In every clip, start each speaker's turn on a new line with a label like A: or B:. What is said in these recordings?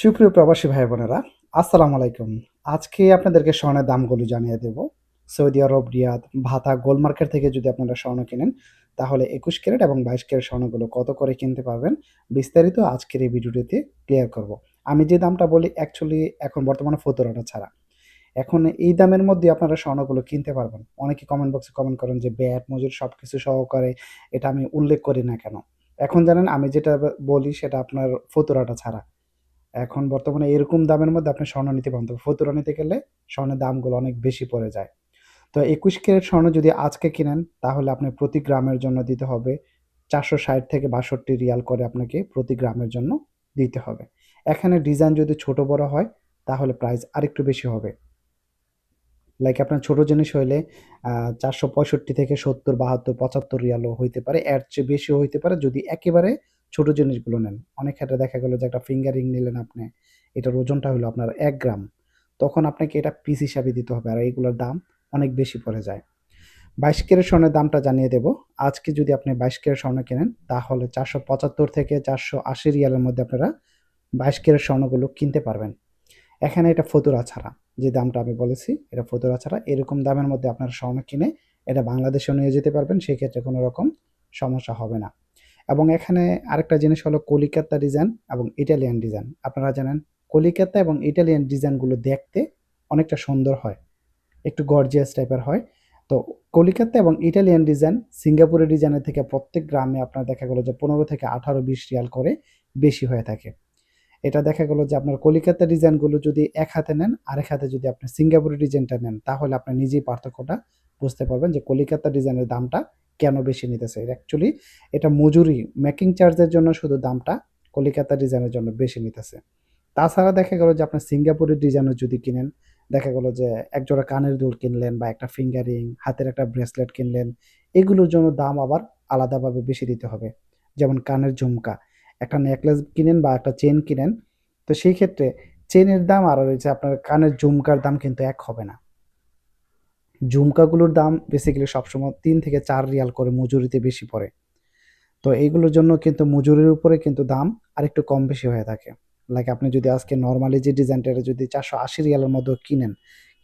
A: সুপ্রিয় প্রবাসী ভাই বোনেরা, আসসালামু আলাইকুম। আজকে আপনাদেরকে স্বর্ণের দামগুলো জানিয়ে দেব। সৌদি আরব, রিয়াদ, ভাতা, গোল্ড মার্কেট থেকে যদি আপনারা স্বর্ণ কেনেন, তাহলে একুশ ক্যারেট এবং বাইশ ক্যারেট স্বর্ণগুলো কত করে কিনতে পারবেন, বিস্তারিত আজকের এই ভিডিওটিতে ক্লিয়ার করব। আমি যে দামটা বলি অ্যাকচুয়ালি এখন বর্তমানে ফতোরাটা ছাড়া। এখন এই দামের মধ্যে আপনারা স্বর্ণগুলো কিনতে পারবেন। অনেকে কমেন্ট বক্সে কমেন্ট করেন যে, ব্যাট, মজুর সব কিছু সহকারে এটা আমি উল্লেখ করি না কেন? এখন জানেন, আমি যেটা বলি সেটা আপনার ফতুরাটা ছাড়া। এখন বর্তমানে এরকম দামের মধ্যে আপনি স্বর্ণ নিতে পারেন। তবে ফতুরা নিতে গেলে স্বর্ণের দামগুলো অনেক বেশি পড়ে যায়। তো একুশ ক্যারেট স্বর্ণ যদি আজকে কিনেন, তাহলে আপনি প্রতি গ্রামের জন্য দিতে হবে চারশো ষাট থেকে বাষট্টি রিয়াল করে আপনাকে প্রতি গ্রামের জন্য দিতে হবে। এখানে ডিজাইন যদি ছোট বড় হয়, তাহলে প্রাইস আরেকটু বেশি হবে। লাইক আপনার ছোট জিনিস হইলে চারশো পঁয়ষট্টি থেকে সত্তর, বাহাত্তর, পঁচাত্তর রিয়ালও হইতে পারে। এর চেয়ে বেশিও হইতে পারে যদি একেবারে ছোট জিনিসগুলো নেন। অনেক ক্ষেত্রে দেখা গেলো যে একটা ফিঙ্গার রিং নিলেন আপনি, এটার ওজনটা হলো আপনার এক গ্রাম। তখন আপনাকে এটা পিস হিসাবে দিতে হবে আর এইগুলোর দাম অনেক বেশি পড়ে যায়। বাইশ কেরের স্বর্ণের দামটা জানিয়ে দেব। আজকে যদি আপনি বাইশ কেরের স্বর্ণ কেনেন, তাহলে চারশো পঁচাত্তর থেকে চারশো আশি রিয়ালের মধ্যে আপনারা বাইশ কেরের স্বর্ণগুলো কিনতে পারবেন। এখানে এটা ফতুরা ছাড়া, যে দামটা আমি বলেছি, এটা ফতুরা ছাড়া এরকম দামের মধ্যে আপনারা স্বর্ণ কিনে এটা বাংলাদেশেও নিয়ে যেতে পারবেন, সেক্ষেত্রে কোনো রকম সমস্যা হবে না। এবং এখানে আরেকটা জিনিস হলো কলিকাতা ডিজাইন এবং ইটালিয়ান ডিজাইন। আপনারা জানেন, কলিকাতা এবং ইটালিয়ান ডিজাইনগুলো দেখতে অনেকটা সুন্দর হয়, একটু গর্জিয়াস টাইপের হয়। তো কলিকাতা এবং ইটালিয়ান ডিজাইন সিঙ্গাপুরের ডিজাইনের থেকে প্রত্যেক গ্রামে আপনার দেখা গেলো যে পনেরো থেকে আঠারো বিশ রিয়াল করে বেশি হয়ে থাকে। এটা দেখা গেলো যে আপনার কলিকাতা ডিজাইনগুলো যদি এক হাতে নেন, আরেক হাতে যদি আপনি সিঙ্গাপুরের ডিজাইনটা নেন, তাহলে আপনি নিজেই পার্থক্যটা বুঝতে পারবেন যে কলিকাতা ডিজাইনের দামটা কেন বেশি নিতেছে? অ্যাকচুয়ালি এটা মজুরি মেকিং চার্জের জন্য শুধু দামটা কলিকাতা ডিজাইনের জন্য বেশি নিতেছে। তাছাড়া দেখা গেলো যে আপনার সিঙ্গাপুরের ডিজাইনের যদি কিনেন, দেখা গেলো যে একজোড়া কানের দুল কিনলেন বা একটা ফিঙ্গারিং হাতের একটা ব্রেসলেট কিনলেন, এগুলোর জন্য দাম আবার আলাদাভাবে বেশি দিতে হবে। যেমন কানের ঝুমকা, একটা নেকলেস কিনেন বা একটা চেন কিনেন, তো সেই ক্ষেত্রে চেনের দাম আর রয়েছে আপনার কানের ঝুমকার দাম কিন্তু এক হবে না। ঝুমকাগুলোর দাম বেসিক্যালি সবসময় তিন থেকে চার রিয়াল করে মজুরিতে বেশি পড়ে। তো এইগুলোর জন্য কিন্তু মজুরির উপরে কিন্তু দাম আরেকটু কম বেশি হয়ে থাকে। লাইক আপনি যদি আজকে নর্মালি যে ডিজাইনটা যদি চারশো আশি রিয়ালের মধ্যে কিনেন,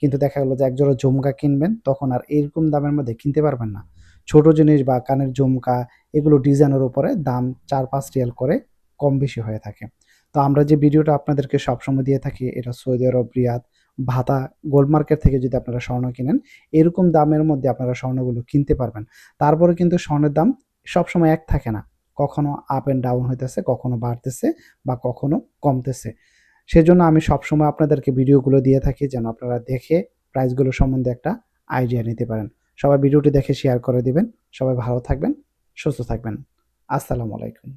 A: কিন্তু দেখা গেলো যে একজোড়া ঝুমকা কিনবেন, তখন আর এরকম দামের মধ্যে কিনতে পারবেন না। ছোট জিনিস বা কানের ঝুমকা, এগুলো ডিজাইনের উপরে দাম চার পাঁচ রিয়াল করে কম বেশি হয়ে থাকে। তো আমরা যে ভিডিওটা আপনাদেরকে সবসময় দিয়ে থাকি, এটা সৌদি আরব, রিয়াদ ভাতা গোল্ড মার্কেট থেকে যদি আপনারা স্বর্ণ কিনেন, এরকম দামের মধ্যে আপনারা স্বর্ণগুলো কিনতে পারবেন। তারপরে কিন্তু স্বর্ণের দাম সবসময় এক থাকে না। কখনো আপ অ্যান্ড ডাউন হইতেছে, কখনো বাড়তেছে বা কখনো কমতেছে। সেজন্য আমি সবসময় আপনাদেরকে ভিডিওগুলো দিয়ে থাকি যেন আপনারা দেখে প্রাইসগুলো সম্বন্ধে একটা আইডিয়া নিতে পারেন। সবাই ভিডিওটি দেখে শেয়ার করে দিবেন। সবাই ভালো থাকবেন, সুস্থ থাকবেন। আসসালামু আলাইকুম।